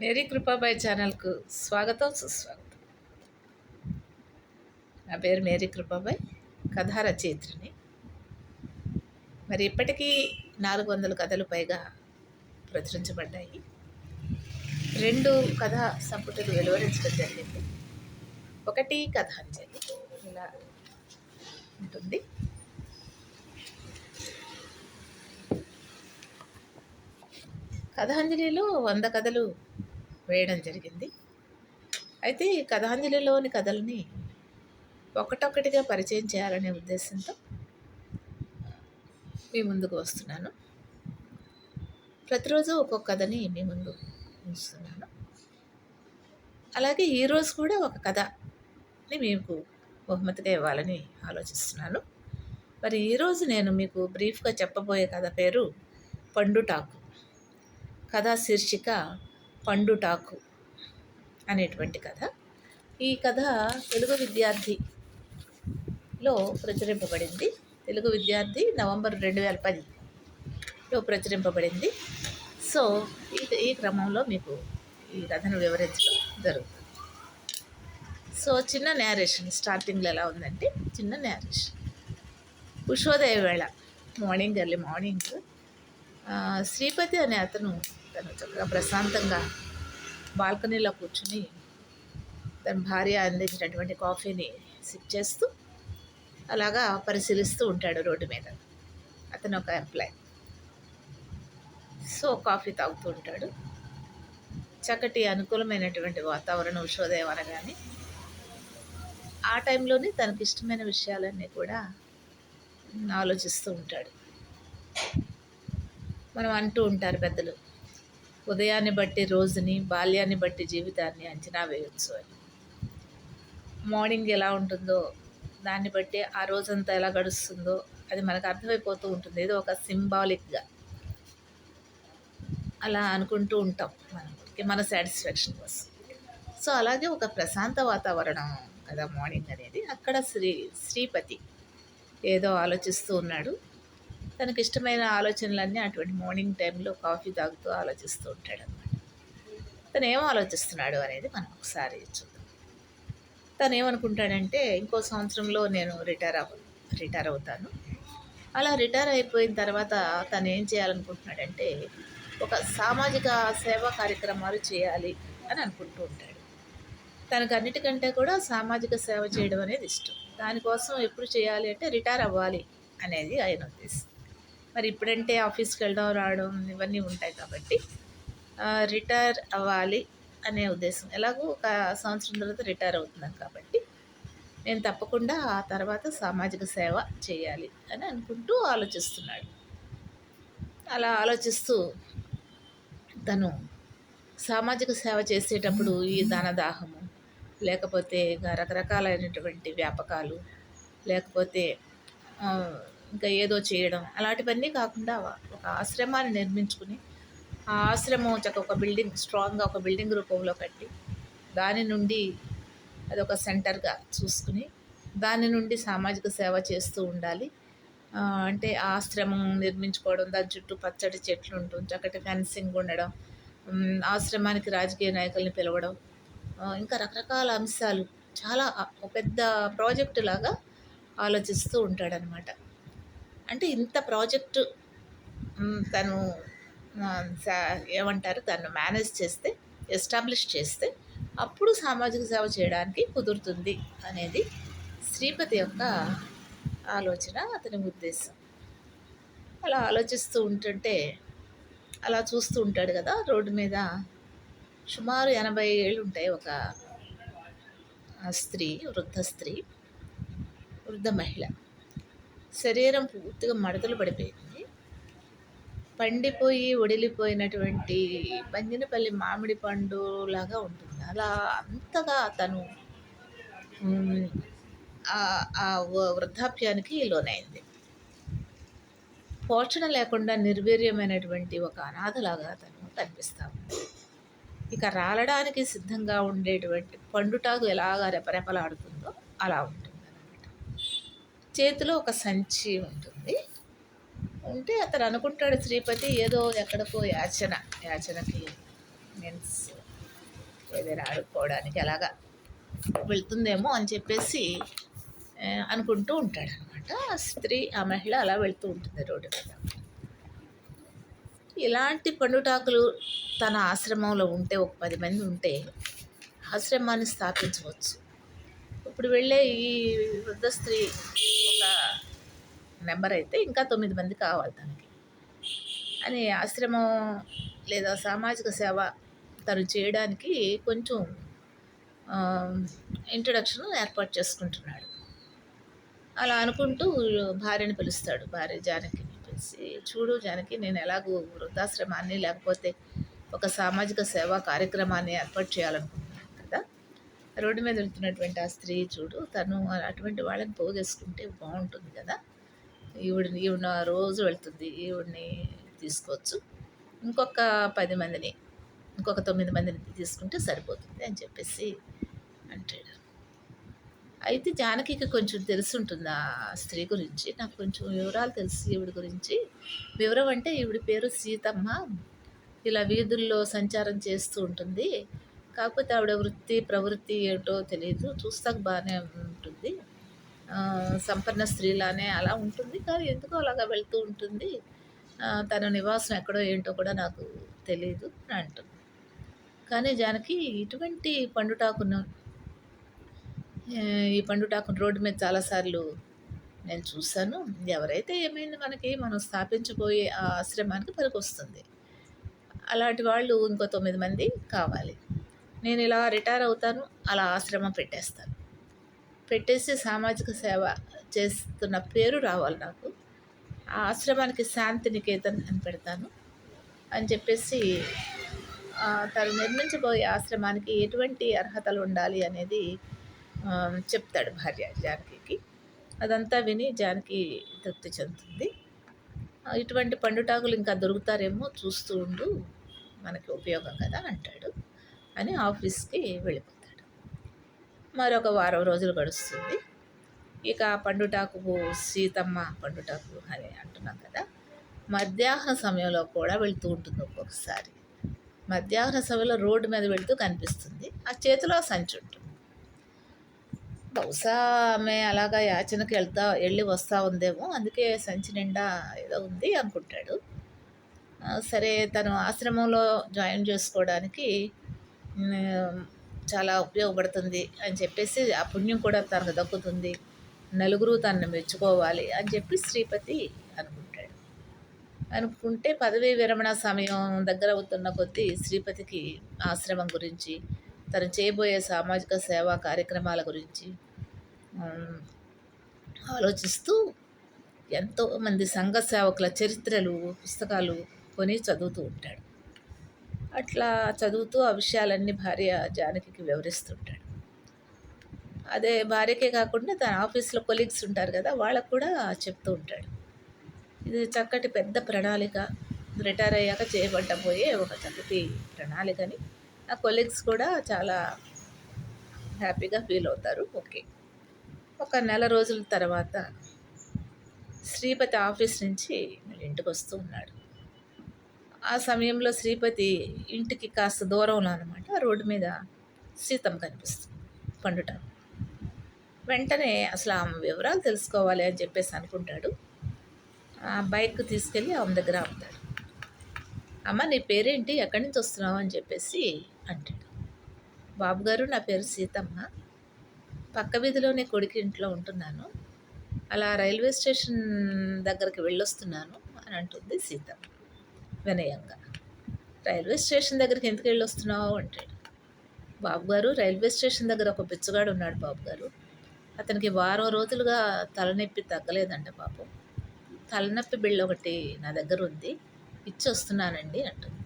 Mary Kripabai ఛానల్కు స్వాగతం సుస్వాగతం. నా పేరు మేరీ కృపాబాయ్ కథా రచయిత్రిని మరి ఇప్పటికీ నాలుగు వందల కథలు పైగా ప్రచురించబడ్డాయి. రెండు కథా సంపుటలు వెలువరించడం జరిగింది. ఒకటి కథాంజలి ఇలా ఉంటుంది. కథాంజలిలో వంద కథలు వేయడం జరిగింది. అయితే ఈ కథాంజలిలోని కథల్ని ఒకటొక్కటిగా పరిచయం చేయాలనే ఉద్దేశంతో మీ ముందుకు వస్తున్నాను. ప్రతిరోజు ఒక్కొక్క కథని మీ ముందు ఉంచుతున్నాను. అలాగే ఈరోజు కూడా ఒక కథని మీకు బహుమతిగా ఇవ్వాలని ఆలోచిస్తున్నాను. మరి ఈరోజు నేను మీకు బ్రీఫ్గా చెప్పబోయే కథ పేరు పండుటాకు. కథ శీర్షిక పండుటాకు అనేటువంటి కథ. ఈ కథ తెలుగు విద్యార్థిలో ప్రచురింపబడింది. తెలుగు విద్యార్థి నవంబర్ రెండు వేల పదిలో ప్రచురింపబడింది. సో ఈ ఈ క్రమంలో మీకు ఈ కథను వివరించడం జరుగుతుంది. సో చిన్న నేరేషన్ స్టార్టింగ్లో ఎలా ఉందంటే చిన్న నేరేషన్ ఉషోదయ వేళ మార్నింగ్ ఎర్లీ మార్నింగ్ శ్రీపతి అనే అతను తను చక్కగా ప్రశాంతంగా బాల్కనీలో కూర్చుని తన భార్య అందించినటువంటి కాఫీని సిప్ చేస్తూ అలాగా పరిశీలిస్తూ ఉంటాడు రోడ్డు మీద. అతను ఒక ఎంప్లాయ్ సో కాఫీ తాగుతూ ఉంటాడు. చక్కటి అనుకూలమైనటువంటి వాతావరణం ఉషోదయం అనగానే ఆ టైంలోనే తనకి ఇష్టమైన విషయాలన్నీ కూడా ఆలోచిస్తూ ఉంటాడు. మనం అంటూ ఉంటారు పెద్దలు ఉదయాన్ని బట్టి రోజుని బాల్యాన్ని బట్టి జీవితాన్ని అంచనా వేయొచ్చు అని. మార్నింగ్ ఎలా ఉంటుందో దాన్ని బట్టి ఆ రోజంతా ఎలా గడుస్తుందో అది మనకు అర్థమైపోతూ ఉంటుంది. ఏదో ఒక సింబాలిక్గా. అలా అనుకుంటూ ఉంటాం మనకి మన సాటిస్ఫాక్షన్ కోసం. సో అలాగే ఒక ప్రశాంత వాతావరణం కదా మార్నింగ్ అనేది. అక్కడ శ్రీ శ్రీపతి ఏదో ఆలోచిస్తూ ఉన్నాడు. తనకు ఇష్టమైన ఆలోచనలన్నీ అటువంటి మార్నింగ్ టైంలో కాఫీ తాగుతూ ఆలోచిస్తూ ఉంటాడు అనమాట తను ఏం ఆలోచిస్తున్నాడు అనేది మనం ఒకసారి చూద్దాం. తను ఏమనుకుంటాడంటే ఇంకో సంవత్సరంలో నేను రిటైర్ అవ రిటైర్ అవుతాను. అలా రిటైర్ అయిపోయిన తర్వాత తను ఏం చేయాలనుకుంటున్నాడంటే ఒక సామాజిక సేవా కార్యక్రమాలు చేయాలి అని అనుకుంటూ ఉంటాడు. తనకు అన్నిటికంటే కూడా సామాజిక సేవ చేయడం అనేది ఇష్టం. దానికోసం ఎప్పుడు చేయాలి అంటే రిటైర్ అవ్వాలి అనేది ఆయన ఉద్దేశం. మరి ఇప్పుడంటే ఆఫీస్కి వెళ్ళడం రావడం ఇవన్నీ ఉంటాయి కాబట్టి రిటైర్ అవ్వాలి అనే ఉద్దేశం. ఎలాగో ఒక సంవత్సరం తర్వాత రిటైర్ అవుతున్నాం కాబట్టి నేను తప్పకుండా ఆ తర్వాత సామాజిక సేవ చేయాలి అని అనుకుంటూ ఆలోచిస్తున్నాడు. అలా ఆలోచిస్తూ తను సామాజిక సేవ చేసేటప్పుడు ఈ దానదాహము లేకపోతే ఇంకా రకరకాలైనటువంటి వ్యాపకాలు లేకపోతే ఇంకా ఏదో చేయడం. అలాంటివన్నీ కాకుండా ఒక ఆశ్రమాన్ని నిర్మించుకుని ఆ ఆశ్రమం చక్క ఒక బిల్డింగ్ స్ట్రాంగ్గా ఒక బిల్డింగ్ రూపంలో కట్టి దాని నుండి అదొక సెంటర్గా చూసుకుని దాని నుండి సామాజిక సేవ చేస్తూ ఉండాలి. అంటే ఆశ్రమం నిర్మించుకోవడం దాని చుట్టూ పచ్చడి చెట్లు ఉండడం చక్కటి ఫెన్సింగ్ ఉండడం ఆశ్రమానికి రాజకీయ నాయకుల్ని పిలవడం ఇంకా రకరకాల అంశాలు. చాలా ఒక పెద్ద ప్రాజెక్టు లాగా ఆలోచిస్తూ ఉంటాడనమాట. అంటే ఇంత ప్రాజెక్టు తను సా- ఏమంటారు తను మేనేజ్ చేస్తే ఎస్టాబ్లిష్ చేస్తే అప్పుడు సామాజిక సేవ చేయడానికి కుదురుతుంది అనేది శ్రీపతి యొక్క ఆలోచన అతని ఉద్దేశం. అలా ఆలోచిస్తూ ఉంటుంటే అలా చూస్తూ ఉంటాడు కదా రోడ్డు మీద సుమారు ఎనభై ఏళ్ళు ఉంటాయి ఒక స్త్రీ వృద్ధ స్త్రీ వృద్ధ మహిళ. శరీరం పూర్తిగా మడతలు పడిపోయింది. పండిపోయి ఒడిలిపోయినటువంటి బంగినపల్లి మామిడి పండు లాగా ఉంటుంది. అలా అంతగా తను ఆ- ఆ వృద్ధాప్యానికి లోనైంది. పోషణ లేకుండా నిర్వీర్యమైనటువంటి ఒక అనాథలాగా తను కనిపిస్తా ఉంది. ఇక రాలడానికి సిద్ధంగా ఉండేటువంటి పండుటాకు ఎలాగ రెపరెపలాడుతుందో అలా ఉంటుంది చేతిలో ఒక సంచి ఉంటుంది. ఉంటే అతను అనుకుంటాడు శ్రీపతి ఏదో ఎక్కడికో యాచన యాచనకి మీన్స్ ఏదైనా ఆడుకోవడానికి అలాగా వెళ్తుందేమో అని చెప్పేసి అనుకుంటూ ఉంటాడు అనమాట ఆ స్త్రీ ఆ మహిళ అలా వెళ్తూ ఉంటుంది రోడ్డు మీద. ఇలాంటి పండుటాకులు తన ఆశ్రమంలో ఉంటే ఒక పది మంది ఉంటే ఆశ్రమాన్ని స్థాపించవచ్చు. ఇప్పుడు వెళ్ళే ఈ వృద్ధ స్త్రీ నెంబర్ అయితే ఇంకా తొమ్మిది మంది కావాలి తనకి. అని ఆశ్రమం లేదా సామాజిక సేవ తను చేయడానికి కొంచెం ఇంట్రడక్షన్ ఏర్పాటు చేసుకుంటున్నాడు. అలా అనుకుంటూ భార్యని పిలుస్తాడు. భార్య జానకి పిలిచి చూడు జానకి నేను ఎలాగో వృద్ధాశ్రమాన్ని లేకపోతే ఒక సామాజిక సేవా కార్యక్రమాన్ని ఏర్పాటు చేయాలనుకుంటున్నాను కదా. రోడ్డు మీద వెళ్తున్నటువంటి ఆ స్త్రీ చూడు తను అటువంటి వాళ్ళని పోగేసుకుంటే బాగుంటుంది కదా. ఈవిడిని ఈవిడ రోజు వెళ్తుంది. ఈవిడిని తీసుకోవచ్చు. ఇంకొక పది మందిని ఇంకొక తొమ్మిది మందిని తీసుకుంటే సరిపోతుంది అని చెప్పేసి అంటాడు. అయితే జానకికి కొంచెం తెలుసుంటుంది ఆ స్త్రీ గురించి. నాకు కొంచెం వివరాలు తెలుసు ఈవిడ గురించి. వివరం అంటే ఈవిడ పేరు సీతమ్మ. ఇలా వీధుల్లో సంచారం చేస్తూ ఉంటుంది. కాకపోతే ఆవిడ వృత్తి ప్రవృత్తి ఏంటో తెలియదు చూస్తాక బాగానే ఉంటుంది. సంపన్న స్త్రీలానే అలా ఉంటుంది. కానీ ఎందుకో అలాగా వెళ్తూ ఉంటుంది. తన నివాసం ఎక్కడో ఏంటో కూడా నాకు తెలియదు అని అంటుంది. కానీ జానకి ఇటువంటి పండుటాకును ఈ పండుటాకును రోడ్డు మీద చాలాసార్లు నేను చూశాను. ఎవరైతే ఏమైంది మనకి మనం స్థాపించబోయే ఆ ఆశ్రమానికి పనికొస్తుంది. అలాంటి వాళ్ళు ఇంకో తొమ్మిది మంది కావాలి. నేను ఇలా రిటైర్ అవుతాను అలా ఆశ్రమం పెట్టేస్తాను. పెట్టేసి సామాజిక సేవ చేస్తున్న పేరు రావాలి నాకు. ఆ ఆశ్రమానికి శాంతి నికేతన్ అని పెడతాను. అని చెప్పేసి తను నిర్మించబోయే ఆశ్రమానికి ఎటువంటి అర్హతలు ఉండాలి అనేది చెప్తాడు భార్య జానకికి. అదంతా విని జానకి తృప్తి చెందుతుంది. ఇటువంటి పండుటాకులు ఇంకా దొరుకుతారేమో చూస్తూ ఉండు మనకి ఉపయోగం కదా అంటాడు అని ఆఫీస్కి వెళ్ళిపోతాడు మరొక వారం రోజులు గడుస్తుంది. ఇక పండుటాకు సీతమ్మ పండుటాకు అని అంటున్నాం కదా. మధ్యాహ్న సమయంలో కూడా వెళ్తూ ఉంటుంది ఒక్కొక్కసారి. మధ్యాహ్న సమయంలో రోడ్డు మీద వెళ్తూ కనిపిస్తుంది. ఆ చేతిలో సంచి ఉంటుంది. బహుశా ఆమె అలాగా యాచనకి వెళ్తా వెళ్ళి వస్తూ ఉందేమో అందుకే సంచి నిండా ఏదో ఉంది అనుకుంటాడు. సరే తను ఆశ్రమంలో జాయిన్ చేసుకోవడానికి చాలా ఉపయోగపడుతుంది అని చెప్పేసి ఆ పుణ్యం కూడా తనకు దక్కుతుంది. నలుగురు తనను మెచ్చుకోవాలి అని చెప్పి శ్రీపతి అనుకుంటాడు. అనుకుంటే పదవీ విరమణ సమయం దగ్గర అవుతున్న కొద్దీ శ్రీపతికి ఆశ్రమం గురించి తను చేయబోయే సామాజిక సేవా కార్యక్రమాల గురించి ఆలోచిస్తూ ఎంతో మంది సంఘ సేవకుల చరిత్రలు పుస్తకాలు కొని చదువుతూ ఉంటాడు. అట్లా చదువుతూ ఆ విషయాలన్నీ భార్య జానకికి వివరిస్తుంటాడు. అదే భార్యకే కాకుండా తన ఆఫీస్లో కొలీగ్స్ ఉంటారు కదా వాళ్ళకు కూడా చెప్తూ ఉంటాడు. ఇది చక్కటి పెద్ద ప్రణాళిక. రిటైర్ అయ్యాక చేయబడ్డ పోయే ఒక చక్కటి ప్రణాళికని ఆ కొలీగ్స్ కూడా చాలా హ్యాపీగా ఫీల్ అవుతారు. ఓకే. ఒక నెల రోజుల తర్వాత శ్రీపతి ఆఫీస్ నుంచి ఇంటికి వస్తూ ఉన్నాడు. ఆ సమయంలో శ్రీపతి ఇంటికి కాస్త దూరంలో అనమాట రోడ్డు మీద సీతమ్మ కనిపిస్తుంది పండుట. వెంటనే అసలు ఆమె వివరాలు తెలుసుకోవాలి అని చెప్పేసి అనుకుంటాడు. ఆ బైక్ తీసుకెళ్ళి ఆమె దగ్గర ఆపుతాడు. అమ్మ నీ పేరేంటి? ఎక్కడి నుంచి వస్తున్నావు? అని చెప్పేసి అంటాడు. బాబు గారు నా పేరు సీతమ్మ. పక్క వీధిలోనే కొడుకు ఇంట్లో ఉంటున్నాను. అలా రైల్వే స్టేషన్ దగ్గరికి వెళ్ళొస్తున్నాను అని అంటుంది సీతమ్మ. వినయంగా. రైల్వే స్టేషన్ దగ్గరికి ఎందుకు వెళ్ళొస్తున్నావు అంటాడు బాబు గారు రైల్వే స్టేషన్ దగ్గర ఒక బిచ్చగాడు ఉన్నాడు బాబు గారు అతనికి వారం రోజులుగా తలనొప్పి తగ్గలేదంట పాపం తలనొప్పి బిళ్ళ ఒకటి నా దగ్గర ఉంది ఇచ్చి వస్తున్నానండి అంటుంది.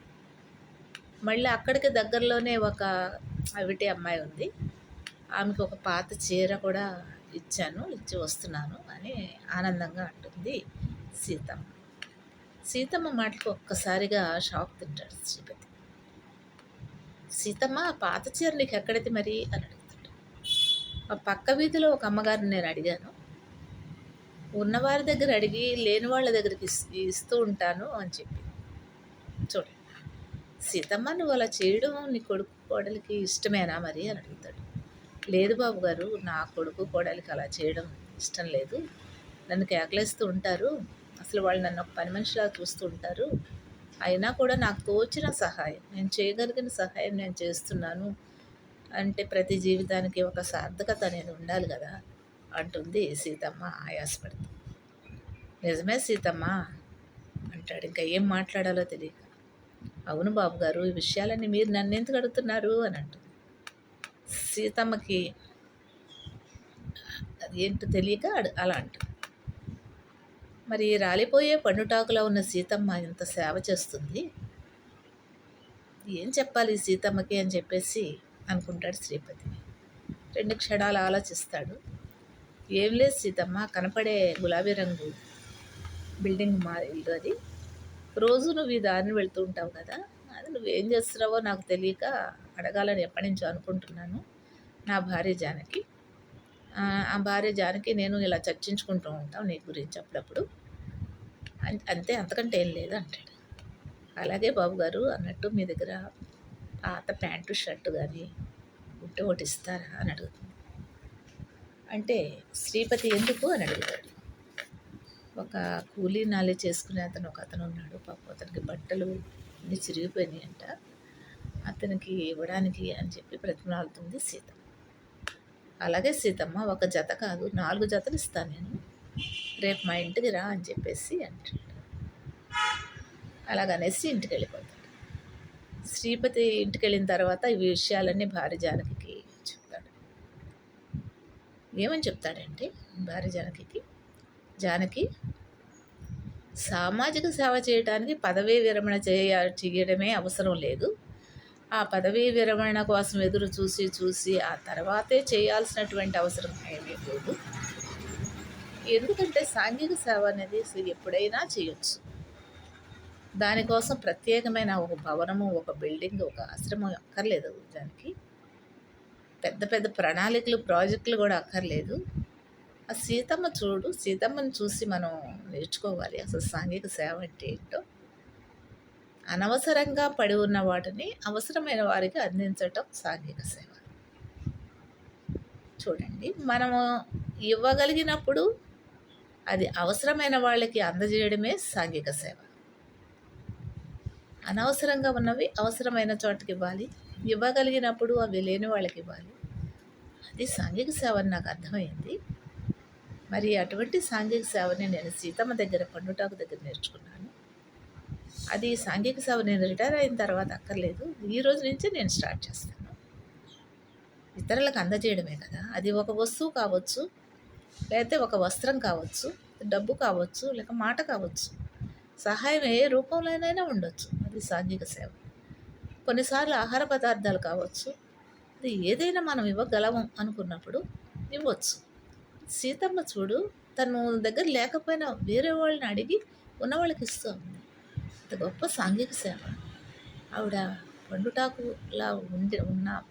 మళ్ళీ అక్కడికి దగ్గరలోనే ఒక అవిటి అమ్మాయి ఉంది. ఆమెకు ఒక పాత చీర కూడా ఇచ్చాను ఇచ్చి వస్తున్నాను అని ఆనందంగా అంటుంది సీతమ్మ. సీతమ్మ మాటలకు ఒక్కసారిగా షాక్ తింటాడు శ్రీపతి. సీతమ్మ పాత చీర నీకు ఎక్కడైతే మరి? అని అడుగుతాడు ఆ పక్క వీధిలో ఒక అమ్మగారిని నేను అడిగాను. ఉన్నవారి దగ్గర అడిగి లేని వాళ్ళ దగ్గరికి ఇస్తూ ఉంటాను అని చెప్పి చూడండి సీతమ్మ నువ్వు అలా చేయడం నీ కొడుకు కోడలికి ఇష్టమేనా మరి? అని అడుగుతాడు. లేదు బాబు గారు నా కొడుకు కోడలికి అలా చేయడం ఇష్టం లేదు. నన్ను కేకలేస్తూ ఉంటారు. అసలు వాళ్ళు నన్ను ఒక పని మనిషిలా చూస్తూ ఉంటారు అయినా కూడా నాకు తోచిన సహాయం నేను చేయగలిగిన సహాయం నేను చేస్తున్నాను. అంటే ప్రతి జీవితానికి ఒక సార్థకత అనేది ఉండాలి కదా అంటుంది సీతమ్మ ఆయాసపడుతూ. నిజమే సీతమ్మ అంటాడు. ఇంకా ఏం మాట్లాడాలో తెలియక. అవును బాబు గారు ఈ విషయాలన్నీ మీరు నన్ను ఎందుకు అడుగుతున్నారు అని అంటుంది. సీతమ్మకి ఏంటో తెలియక అలా అంటుంది. మరి రాలిపోయే పండుటాకులో ఉన్న సీతమ్మ ఇంత సేవ చేస్తుంది? ఏం చెప్పాలి సీతమ్మకి అని చెప్పేసి అనుకుంటాడు శ్రీపతి. రెండు క్షణాలు ఆలోచిస్తాడు. ఏం లేదు సీతమ్మ కనపడే గులాబీ రంగు బిల్డింగ్ మా ఇల్లు అది. రోజు నువ్వు ఈ దారిని వెళ్తూ ఉంటావు కదా అది నువ్వేం చేస్తున్నావో నాకు తెలియక అడగాలని ఎప్పటి నుంచో అనుకుంటున్నాను నా భార్య జానకి. ఆ భార్య జానకి నేను ఇలా చర్చించుకుంటూ ఉంటాం నీ గురించి అప్పుడప్పుడు. అంతే అంతకంటే ఏం లేదు అంటాడు. అలాగే బాబు గారు అన్నట్టు మీ దగ్గర పాత ప్యాంటు షర్టు కానీ ఉంటే ఒకటి ఇస్తారా అని అడుగుతుంది. అంటే శ్రీపతి ఎందుకు అని అడుగుతాడు. ఒక కూలీ నాలి చేసుకునే అతను ఒక అతను ఉన్నాడు పాపం అతనికి బట్టలు అన్ని చిరిగిపోయినాయి అంట అతనికి ఇవ్వడానికి అని చెప్పి ప్రతిమలాడుతుంది సీత. అలాగే సీతమ్మ ఒక జత కాదు నాలుగు జతలు ఇస్తాను నేను. రేపు మా ఇంటికి రా అని చెప్పేసి అంటాడు. అలాగనేసి ఇంటికి వెళ్ళిపోతాడు. శ్రీపతి ఇంటికి వెళ్ళిన తర్వాత ఈ విషయాలన్నీ భార్య జానకి చెప్తాడు. ఏమని చెప్తాడంటే భార్య జానకి జానకి సామాజిక సేవ చేయడానికి పదవీ విరమణ చేయ చేయడమే అవసరం లేదు. ఆ పదవీ విరమణ కోసం ఎదురు చూసి చూసి ఆ తర్వాతే చేయాల్సినటువంటి అవసరం ఏమీ లేదు. ఎందుకంటే సాంఘిక సేవ అనేది ఎప్పుడైనా చేయొచ్చు. దానికోసం ప్రత్యేకమైన ఒక భవనము ఒక బిల్డింగ్ ఒక ఆశ్రమం అక్కర్లేదు దానికి. పెద్ద పెద్ద ప్రణాళికలు ప్రాజెక్టులు కూడా అక్కర్లేదు. ఆ సీతమ్మ చూడు సీతమ్మను చూసి మనం నేర్చుకోవాలి అసలు సాంఘిక సేవ అంటే ఏంటో. అనవసరంగా పడి ఉన్న వాటిని అవసరమైన వారికి అందించటం సాంఘిక సేవ. చూడండి మనము ఇవ్వగలిగినప్పుడు అది అవసరమైన వాళ్ళకి అందజేయడమే సాంఘిక సేవ. అనవసరంగా ఉన్నవి అవసరమైన చోటకి ఇవ్వాలి. ఇవ్వగలిగినప్పుడు అవి లేని వాళ్ళకి ఇవ్వాలి. అది సాంఘిక సేవ అని నాకు అర్థమైంది. మరి అటువంటి సాంఘిక సేవని నేను సీతమ్మ దగ్గర పండుటాకు దగ్గర నేర్చుకున్నాను. అది సాంఘిక సేవ నేను రిటైర్ అయిన తర్వాత అక్కర్లేదు. ఈ రోజు నుంచే నేను స్టార్ట్ చేస్తాను. ఇతరులకు అందజేయడమే కదా. అది ఒక వస్తువు కావచ్చు లేకపోతే ఒక వస్త్రం కావచ్చు డబ్బు కావచ్చు లేక మాట కావచ్చు సహాయం ఏ రూపంలోనైనా ఉండొచ్చు. అది సాంఘిక సేవ. కొన్నిసార్లు ఆహార పదార్థాలు కావచ్చు అది ఏదైనా మనం ఇవ్వగలము అనుకున్నప్పుడు ఇవ్వచ్చు. సీతమ్మ చూడు తను దగ్గర లేకపోయినా వేరే వాళ్ళని అడిగి ఉన్న వాళ్ళకి ఇస్తూ ఉంది. అంత గొప్ప సాంఘిక సేవ. ఆవిడ పండుటాకులా ఉండి ఉన్న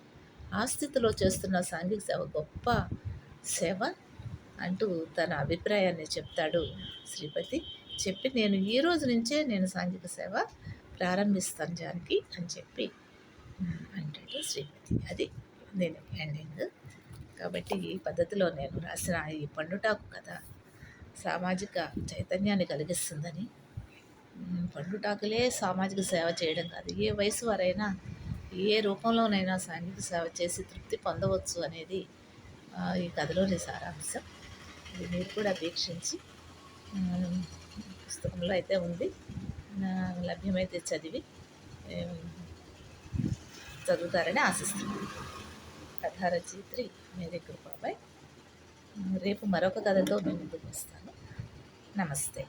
ఆ స్థితిలో చేస్తున్న సాంఘిక సేవ గొప్ప సేవ. అంటూ తన అభిప్రాయాన్ని చెప్తాడు శ్రీపతి. చెప్పి నేను ఈ రోజు నుంచే నేను సాంఘిక సేవ ప్రారంభిస్తాను జానికి అని చెప్పి అంటాడు శ్రీపతి. అది నేను ఎండింగ్ కాబట్టి ఈ పద్ధతిలో నేను రాసిన ఈ పండుటాకు కథ సామాజిక చైతన్యాన్ని కలిగిస్తుందని. పండుటాకులే సామాజిక సేవ చేయడం కాదు. ఏ వయసు వారైనా ఏ రూపంలోనైనా సాంఘిక సేవ చేసి తృప్తి పొందవచ్చు అనేది ఈ కథలోని సారాంశం. ఇది మీరు కూడా వీక్షించి పుస్తకంలో అయితే ఉంది. లభ్యమైతే చదివి చదువుతారని ఆశిస్తున్నాను. కథా రచయిత్రి మేరీ కృపాబాయ్. రేపు మరొక కథతో మేము ముందుకు వస్తాను. నమస్తే.